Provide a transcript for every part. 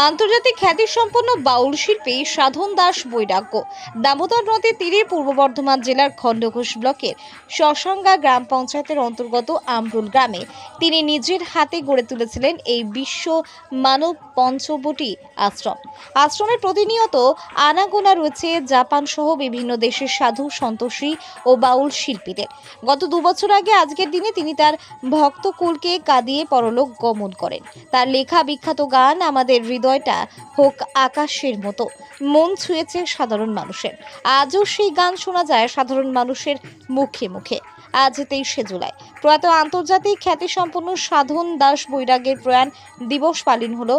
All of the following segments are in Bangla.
আন্তর্জাতিক খ্যাতিসম্পন্ন বাউল শিল্পী সাধন দাস বৈরাগ্য। দামোদর নদীর তীরে পূর্ব বর্ধমান জেলার খণ্ডঘোষ ব্লকের শশাঙ্গা গ্রাম পঞ্চায়েতের অন্তর্গত আমরুল গ্রামে তিনি নিজের হাতে গড়ে তুলেছিলেন এই বিশ্ব মানব পঞ্চবটি আশ্রম। আশ্রমে প্রতিনিয়ত আনাগোনা রয়েছে জাপান সহ বিভিন্ন দেশের সাধু, সন্তোষী ও বাউল শিল্পীদের। গত দুবছর আগে আজকের দিনে তিনি তার ভক্তকুলকে কাঁদিয়ে পরলোক গমন করেন। তার লেখা বিখ্যাত গান আমাদের হৃদয়টা হোক আকাশের মতো, মন ছুঁয়েছে সাধারণ মানুষের। আজও সেই গান শোনা যায় সাধারণ মানুষের মুখে মুখে। আজ তেইশে জুলাই প্রয়াত আন্তর্জাতিক খ্যাতিসম্পন্ন সাধন দাস বৈরাগের প্রয়াণ দিবস পালন হলো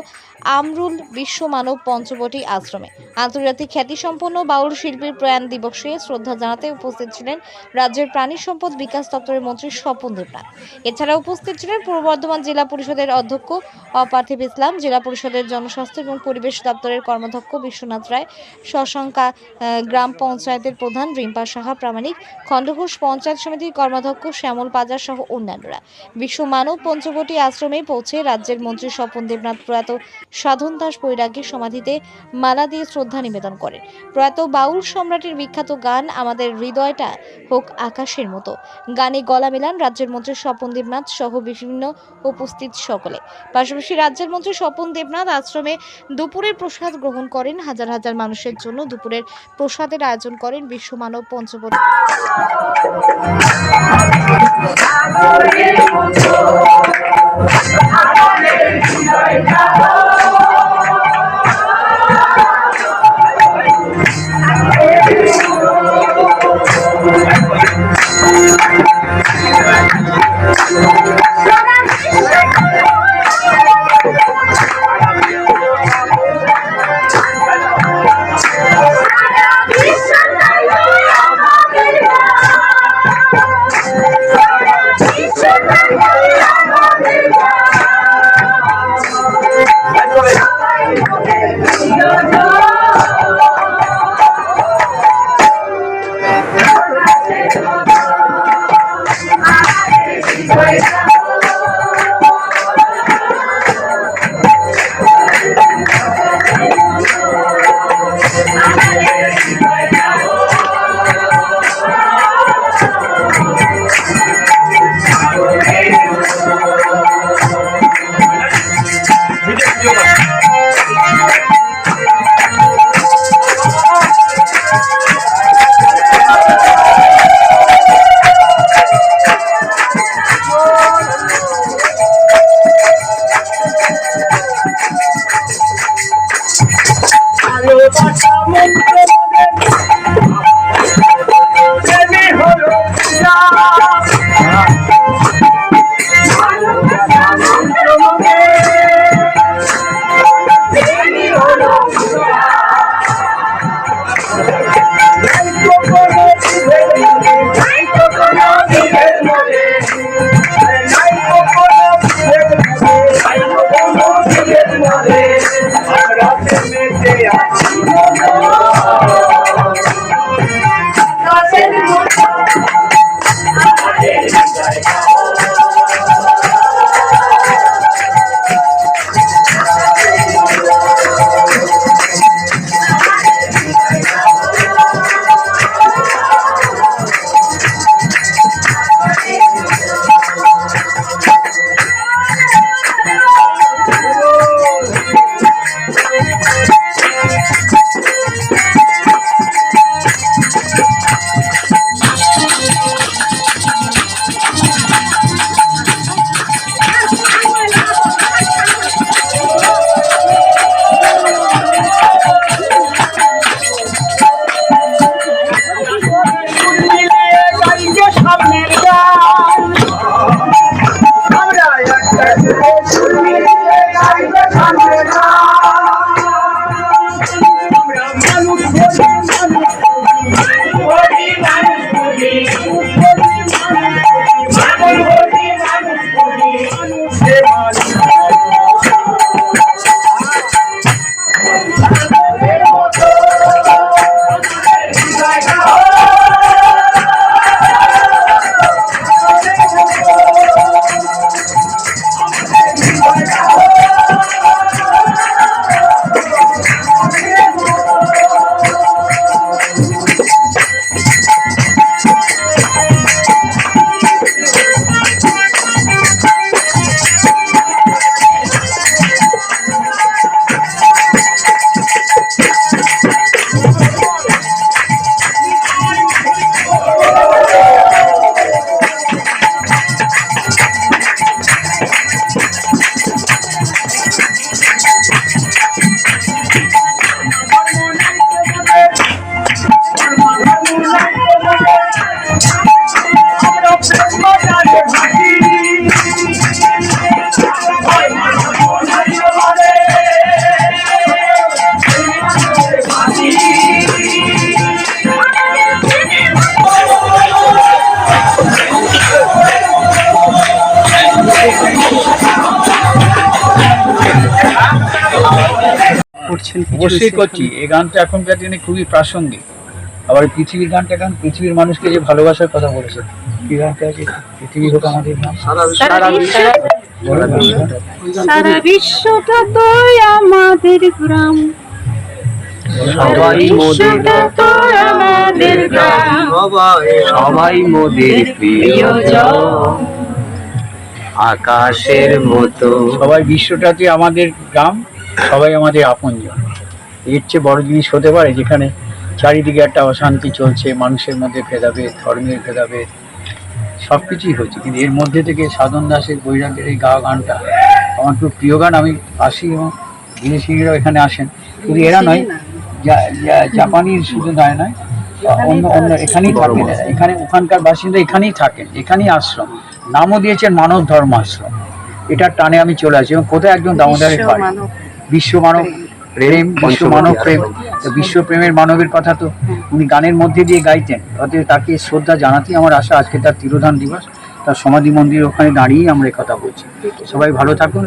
আমরুল বিশ্ব মানব পঞ্চবটি আশ্রমে। আন্তর্জাতিক খ্যাতিসম্পন্ন বাউল শিল্পীর প্রয়াণ দিবসে শ্রদ্ধা জানাতে উপস্থিত ছিলেন রাজ্যের প্রাণী সম্পদ বিকাশ দপ্তরের মন্ত্রী স্বপন দেবনাথ। এছাড়া উপস্থিত ছিলেন পূর্ব বর্ধমান জেলা পরিষদের অধ্যক্ষ অপার্থিব ইসলাম, জেলা পরিষদের জনস্বাস্থ্য এবং পরিবেশ দপ্তরের কর্মাধ্যক্ষ বিশ্বনাথ রায়, শশাঙ্কা গ্রাম পঞ্চায়েতের প্রধান রিম্পা সাহা, প্রামাণিক খণ্ডঘোষ পঞ্চায়েত সমিতির কর্মাধ্যক্ষ শ্যামল পাজার সহ অন্যান্যরা। বিশ্ব মানব পঞ্চবটি আশ্রমে পৌঁছে রাজ্যের মন্ত্রী স্বপন দেবনাথ প্রয়াত সাধন দাস বৈরাগ্যের সমাধিতে মালা দিয়ে শ্রদ্ধা নিবেদন করেন। প্রয়াত বাউল সম্রাটের বিখ্যাত গান আমাদের হৃদয়টা হোক আকাশের মতো। গানে গলা মেলান রাজ্যের মন্ত্রী স্বপন দেবনাথ সহ বিভিন্ন উপস্থিত সকলে। পাশাপাশি রাজ্যের মন্ত্রী স্বপন দেবনাথ আশ্রমে দুপুরের প্রসাদ গ্রহণ করেন। হাজার হাজার মানুষের জন্য দুপুরের প্রসাদের আয়োজন করেন বিশ্ব মানব পঞ্চবটি ভালোবাসা Oh. করছেন অবশ্যই করছি। এই গানটা এখনকার দিনে খুবই প্রাসঙ্গিক। আবার পৃথিবীর গানটা গান পৃথিবীর মানুষকে যে ভালোবাসার কথা বলেছে কি গানটা আছে পৃথিবী হোক আমাদের নাম। সারা বিশ্বটা তো আমাদের গ্রাম। সবাই মোদের বিশ্বটা তো সবাই মোদের প্রিয়জন। আকাশের মতো। সবাই বিশ্বটাতে আমাদের গ্রাম। সবাই আমাদের আপনজন। এর চেয়ে বড় জিনিস হতে পারে যেখানে চারিদিকে একটা অশান্তি চলছে মানুষের মধ্যে ভেদাভেদ ধর্মের ভেদাভেদ সব কিছুই হচ্ছে। কিন্তু এর মধ্যে থেকে সাধন দাসের বৈরাগের এই গাওয়া গানটা আমার খুব প্রিয় গান। আমি আসি এবং বিদেশিরাও এখানে আসেন। কিন্তু এরা নয় জাপানির শুধু নয় নয় অন্য অন্য এখানেই থাকেন এখানে ওখানকার বাসিন্দা এখানেই থাকেন এখানেই আশ্রম। নামও দিয়েছেন মানব ধর্ম আশ্রম এটার টানে আমি চলে আসি। এবং কোথায় একজন দামোদরের বিশ্ব বিশ্ব মানব প্রেম বিশ্ব মানব প্রেম। তো বিশ্ব প্রেমের মানবের কথা তো উনি গানের মধ্যে দিয়ে গাইতেন। অতএব তাকে শ্রদ্ধা জানাতেই আমার আশা আজকে তার তিরোধান দিবস। তার সমাধি মন্দির ওখানে দাঁড়িয়েই আমরা কথা বলছি। সবাই ভালো থাকুন।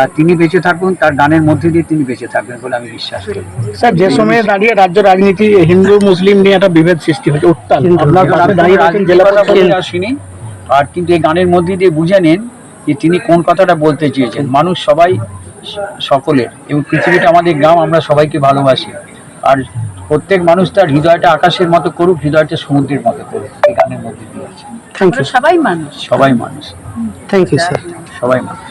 আর তিনি বেঁচে থাকুন তার গানের মধ্যে দিয়ে তিনি বেঁচে থাকবেন বলে আমি বিশ্বাস করি। স্যার যে সময়ে দাঁড়িয়ে রাজ্য রাজনীতি হিন্দু মুসলিম নিয়ে একটা বিভেদ সৃষ্টি হয়েছে উত্তাল। আসিনি। আর কিন্তু এই গানের মধ্যে দিয়ে বুঝে নেন যে তিনি কোন কথাটা বলতে চেয়েছেন। মানুষ সবাই সকলের এবং পৃথিবীটা আমাদের গ্রাম আমরা সবাইকে ভালোবাসি। আর প্রত্যেক মানুষ তার হৃদয়টা আকাশের মতো করুক হৃদয়টা সমুদ্রের মতো করুক এই গানের মধ্যে দিয়ে আছে। থ্যাংক ইউ সবাই মানুষ। সবাই মানুষ। থ্যাংক ইউ স্যার সবাই মানুষ।